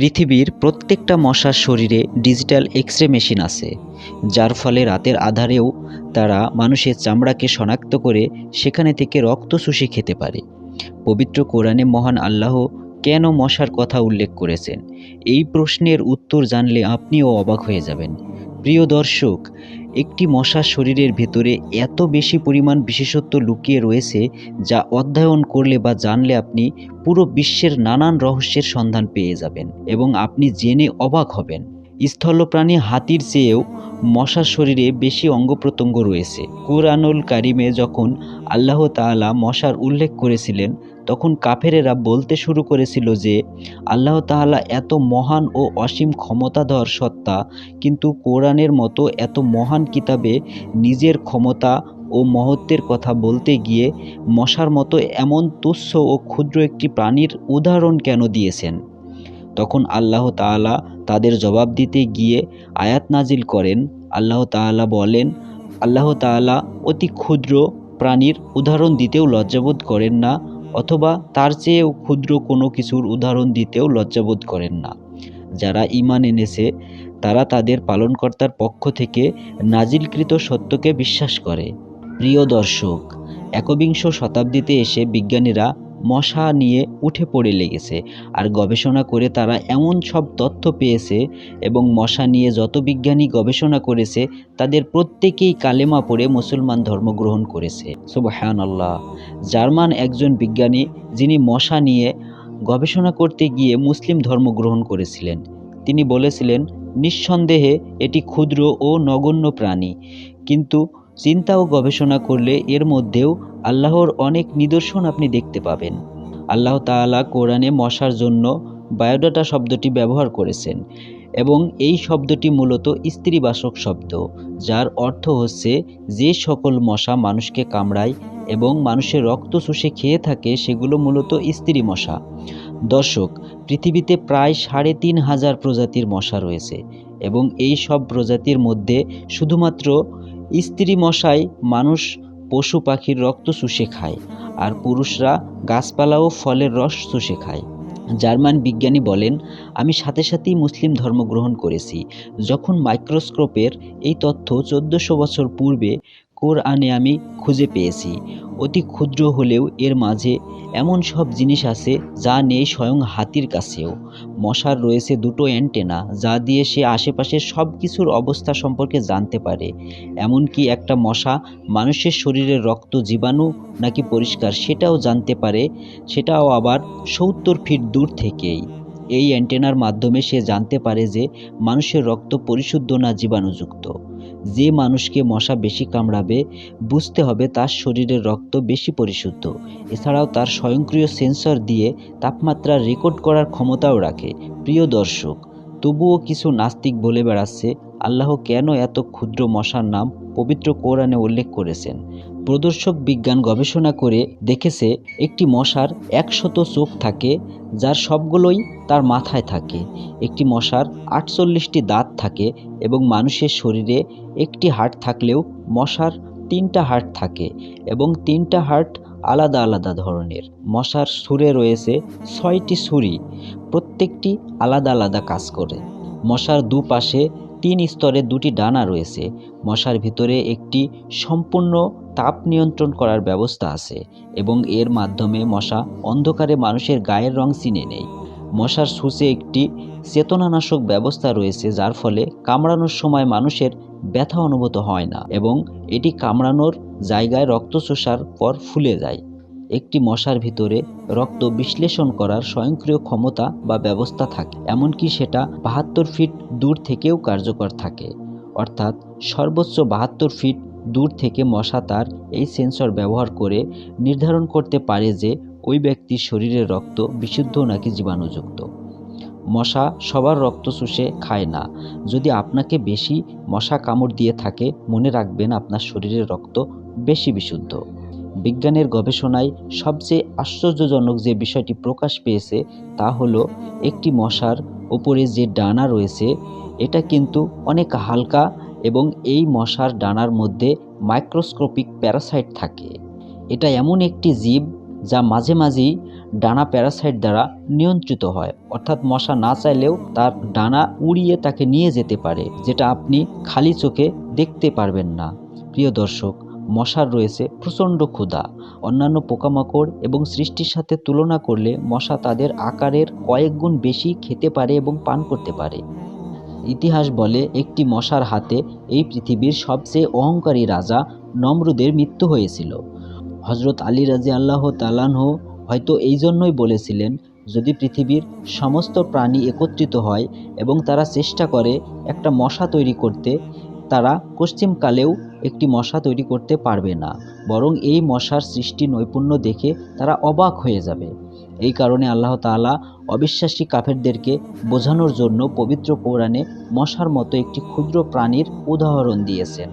পৃথিবীর প্রত্যেকটা মশার শরীরে ডিজিটাল এক্স রে মেশিন আছে, যার ফলে রাতের আধারেও তারা মানুষের চামড়াকে শনাক্ত করে সেখানে থেকে রক্ত শুষে খেতে পারে। পবিত্র কোরআনে মহান আল্লাহ কেন মশার কথা উল্লেখ করেছেন? এই প্রশ্নের উত্তর জানলে আপনিও অবাক হয়ে যাবেন। প্রিয় দর্শক, একটি মশার শরীরের ভেতরে এত বেশি পরিমাণ বিশেষত্ব লুকিয়ে রয়েছে যা অধ্যয়ন করলে বা জানলে আপনি পুরো বিশ্বের নানান রহস্যের সন্ধান পেয়ে যাবেন এবং আপনি জেনে অবাক হবেন। স্থলপ্রাণী হাতির চেয়েও মশার শরীরে বেশি অঙ্গ প্রত্যঙ্গ রয়েছে। কুরআনুল কারিমে যখন আল্লাহ তাআলা মশার উল্লেখ করেছিলেন তখন কাফেরেরা বলতে শুরু করেছিল যে, আল্লাহ তাহালা এত মহান ও অসীম ক্ষমতাধর সত্তা, কিন্তু কোরআনের মতো এত মহান কিতাবে নিজের ক্ষমতা ও মহত্বের কথা বলতে গিয়ে মশার মতো এমন তুচ্ছ ও ক্ষুদ্র একটি প্রাণীর উদাহরণ কেন দিয়েছেন? তখন আল্লাহ তাআলা তাদের জবাব দিতে গিয়ে আয়াত নাজিল করেন। আল্লাহ তাআলা বলেন, আল্লাহ তাআলা অতি ক্ষুদ্র প্রাণীর উদাহরণ দিতেও লজ্জাবোধ করেন না। অথবা তার চেয়েও ক্ষুদ্র কোনো কিছুর উদাহরণ দিতেও লজ্জাবোধ করেন না। যারা ইমান এনেছে, তারা তাদের পালনকর্তার পক্ষ থেকে নাজিলকৃত সত্যকে বিশ্বাস করে। প্রিয় দর্শক, একবিংশ শতাব্দীতে এসে বিজ্ঞানীরা মশা নিয়ে উঠে পড়ে লেগেছে। আর গবেষণা করে তারা এমন সব তথ্য পেয়েছে এবং মশা নিয়ে যত বিজ্ঞানী গবেষণা করেছে, তাদের প্রত্যেকেই কালেমা পড়ে মুসলমান ধর্ম গ্রহণ করেছে। সুবহান আল্লাহ জার্মান একজন বিজ্ঞানী, যিনি মশা নিয়ে গবেষণা করতে গিয়ে মুসলিম ধর্ম গ্রহণ করেছিলেন। তিনি বলেছিলেন, নিঃসন্দেহে এটি ক্ষুদ্র ও নগণ্য প্রাণী। কিন্তু চিন্তা ও গবেষণা করলে এর মধ্যেও আল্লাহর অনেক নিদর্শন আপনি দেখতে পাবেন। আল্লাহ তাআলা কোরআনে মশার জন্য বায়োডাটা শব্দটি ব্যবহার করেছেন এবং এই শব্দটি মূলত স্ত্রীবাসক শব্দ, যার অর্থ হচ্ছে যে সকল মশা মানুষকে কামড়ায় এবং মানুষের রক্ত শুষে খেয়ে থাকে সেগুলো মূলত স্ত্রী মশা। দর্শক, পৃথিবীতে প্রায় সাড়ে তিন হাজার প্রজাতির মশা রয়েছে এবং এই সব প্রজাতির মধ্যে শুধুমাত্র স্ত্রী মশাই মানুষ পশু পাখির রক্ত চুষে খায়, আর পুরুষরা গাছপালা ও ফলের রস চুষে খায়। জার্মান বিজ্ঞানী বলেন, আমি সাথে সাথেই মুসলিম ধর্ম গ্রহণ করেছি। যখন মাইক্রোস্কোপের এই তথ্য চোদ্দোশো বছর পূর্বে কোরআনে আমি খুঁজে পেয়েছি। অতি ক্ষুদ্র হলেও এর মাঝে এমন সব জিনিস আছে যা নেই স্বয়ং হাতির কাছেও। মশার রয়েছে দুটো অ্যান্টেনা যা দিয়ে সে আশেপাশের সব কিছুর অবস্থা সম্পর্কে জানতে পারে। এমনকি একটা মশা মানুষের শরীরের রক্ত, জীবাণু নাকি পরিষ্কার সেটাও জানতে পারে, সেটাও আবার সত্তর ফিট দূর থেকেই। এই অ্যান্টেনার মাধ্যমে সে জানতে পারে যে মানুষের রক্ত পরিশুদ্ধ না জীবাণুযুক্ত। যে মানুষকে মশা বেশি কামড়াবে, বুঝতে হবে তার শরীরের রক্ত বেশি পরিশুদ্ধ। এছাড়াও তার স্বয়ংক্রিয় সেন্সর দিয়ে তাপমাত্রা রেকর্ড করার ক্ষমতাও রাখে। প্রিয় দর্শক, তবুও কিছু নাস্তিক বলে বেড়াচ্ছে, আল্লাহ কেন এত ক্ষুদ্র মশার নাম পবিত্র কোরআনে উল্লেখ করেছেন? প্রদর্শক বিজ্ঞান গবেষণা করে দেখেছে একটি মশার একশত চোখ থাকে, যার সবগুলোই তার মাথায় থাকে। একটি মশার আটচল্লিশটি দাঁত থাকে এবং মানুষের শরীরে একটি হাড় থাকলেও মশার তিনটা হাড় থাকে এবং তিনটা হাড় আলাদা আলাদা ধরনের। মশার সুরে রয়েছে ছয়টি ছুরি প্রত্যেকটি আলাদা আলাদা কাজ করে। মশার দুপাশে তিন স্তরে দুটি ডানা রয়েছে। মশার ভিতরে একটি সম্পূর্ণ তাপ নিয়ন্ত্রণ করার ব্যবস্থা আছে এবং এর মাধ্যমে মশা অন্ধকারে মানুষের গায়ের রং চিনে নেয়। মশার সুচে একটি চেতনানাশক ব্যবস্থা রয়েছে যার ফলে কামড়ানোর সময় মানুষের ব্যথা অনুভূত হয় না এবং এটি কামড়ানোর জায়গায় রক্ত চোষার পর ফুলে যায়। একটি মশার ভিতরে রক্ত বিশ্লেষণ করার স্বয়ংক্রিয় ক্ষমতা বা ব্যবস্থা থাকে, এমনকি সেটা বাহাত্তর ফিট দূর থেকেও কার্যকর থাকে। অর্থাৎ সর্বোচ্চ বাহাত্তর ফিট দূর থেকে মশা তার এই সেন্সর ব্যবহার করে নির্ধারণ করতে পারে যে ওই ব্যক্তির শরীরের রক্ত বিশুদ্ধ নাকি জীবাণুযুক্ত। মশা সবার রক্ত শুষে খায় না। যদি আপনাকে বেশি মশা কামড় দিয়ে থাকে, মনে রাখবেন আপনার শরীরের রক্ত বেশি বিশুদ্ধ। বিজ্ঞানের গবেষণায় সবচেয়ে আশ্চর্যজনক যে বিষয়টি প্রকাশ পেয়েছে তা হলো একটি মশার ওপরে যে ডানা রয়েছে, এটা কিন্তু অনেক হালকা এবং এই মশার ডানার মধ্যে মাইক্রোস্কোপিক প্যারাসাইট থাকে। এটা এমন একটি জীব যা মাঝে মাঝেই ডানা প্যারাসাইট দ্বারা নিয়ন্ত্রিত হয়, অর্থাৎ মশা না চাইলেও তার ডানা উড়িয়ে তাকে নিয়ে যেতে পারে, যেটা আপনি খালি চোখে দেখতে পারবেন না। প্রিয় দর্শক মশার রয়েছে প্রচণ্ড ক্ষুধা। অন্যান্য পোকামাকড় এবং সৃষ্টির সাথে তুলনা করলে মশা তাদের আকারের কয়েক গুণ বেশি খেতে পারে এবং পান করতে পারে। ইতিহাস বলে একটি মশার হাতে এই পৃথিবীর সবচেয়ে অহংকারী রাজা নমরুদের মৃত্যু হয়েছিল। হজরত আলী রাজি আল্লাহ তালানহ হয়তো এই জন্যই বলেছিলেন, যদি পৃথিবীর সমস্ত প্রাণী একত্রিত হয় এবং তারা চেষ্টা করে একটা মশা তৈরি করতে তারা পশ্চিমকালেও একটি মশা তৈরি করতে পারবে না, বরং এই মশার সৃষ্টি নৈপুণ্য দেখে তারা অবাক হয়ে যাবে। এই কারণে আল্লাহ তালা অবিশ্বাসী কাফেরদেরকে বোঝানোর জন্য পবিত্র কোরআনে মশার মতো একটি ক্ষুদ্র প্রাণীর উদাহরণ দিয়েছেন।